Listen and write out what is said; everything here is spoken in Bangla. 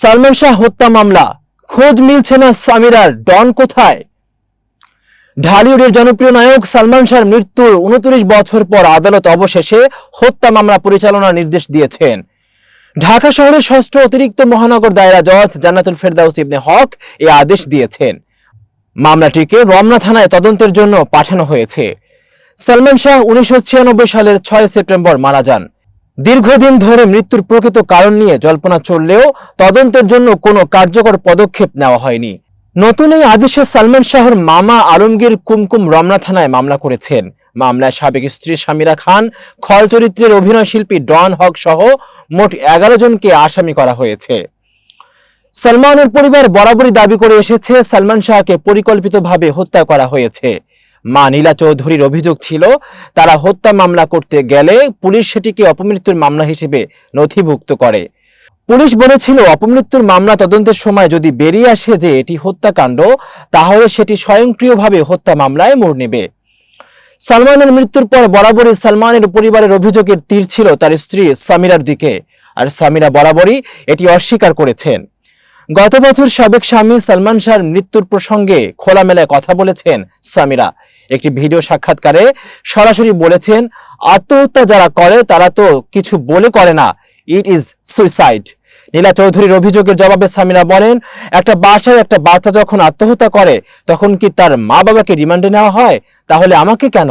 সালমান শাহ হত্যা মামলা। খোঁজ মিলছে না সামিরার। ডন কোথায়? ঢালিউডের জনপ্রিয় নায়ক সালমান শাহর মৃত্যুর উনত্রিশ বছর পর আদালত অবশেষে হত্যা মামলা পরিচালনার নির্দেশ দিয়েছেন। ঢাকা শহরের ষষ্ঠ অতিরিক্ত মহানগর দায়রা জজ জান্নাতুল ফেরদাউস ইবনে হক এ আদেশ দিয়েছেন। মামলাটিকে রমনা থানায় তদন্তের জন্য পাঠানো হয়েছে। সালমান শাহ উনিশশো ছিয়ানব্বই সালের ছয় সেপ্টেম্বর মারা যান। দীর্ঘদিন ধরে মৃত্যুর প্রকৃত কারণ নিয়ে জল্পনা চললেও তদন্তের জন্য কোনো কার্যকর পদক্ষেপ নেওয়া হয়নি। নতুন এই আদেশে সালমান শাহর মামা আলমগীর কুমকুম রমনা থানায় মামলা করেছেন। মামলায় সাবেক স্ত্রী সামিরা খান, খল চরিত্রের অভিনয় শিল্পী ডন হক সহ মোট এগারো জনকে আসামি করা হয়েছে। সালমানের পরিবার বরাবরই দাবি করে এসেছে, সালমান শাহকে পরিকল্পিতভাবে হত্যা করা হয়েছে। মা নীলা চৌধুরীর অভিযোগ ছিল, তারা হত্যা মামলা করতে গেলে পুলিশ সেটিকে অপমৃত্যুর মামলা হিসেবে নথিভুক্ত করে। পুলিশ বলেছিল, অপমৃত্যুর মামলা তদন্তের সময় যদি বেরিয়ে আসে যে এটি হত্যাকাণ্ড, তাহলে সেটি স্বয়ংক্রিয়ভাবে হত্যা মামলায় মোড় নেবে। সালমানের মৃত্যুর পর বরাবরই সালমানের পরিবারের অভিযোগের তীর ছিল তার স্ত্রী সামিরার দিকে, আর সামিরা বরাবরই এটি অস্বীকার করেছেন। গত বছর সাবেক স্বামী সালমান শাহর মৃত্যুর প্রসঙ্গে খোলামেলায় কথা বলেছেন সামিরা। একটি ভিডিও সাক্ষাৎকারে সরাসরি বলেছেন, আত্মহত্যা যারা করে, তারা তো কিছু বলে করে না। ইট ইজ সুইসাইড নীলা চৌধুরীর অভিযোগের জবাবে সামিরা বলেন, একটা বাসায় একটা বাচ্চা যখন আত্মহত্যা করে, তখন কি তার মা বাবাকে রিমান্ডে নেওয়া হয়? তাহলে আমাকে কেন?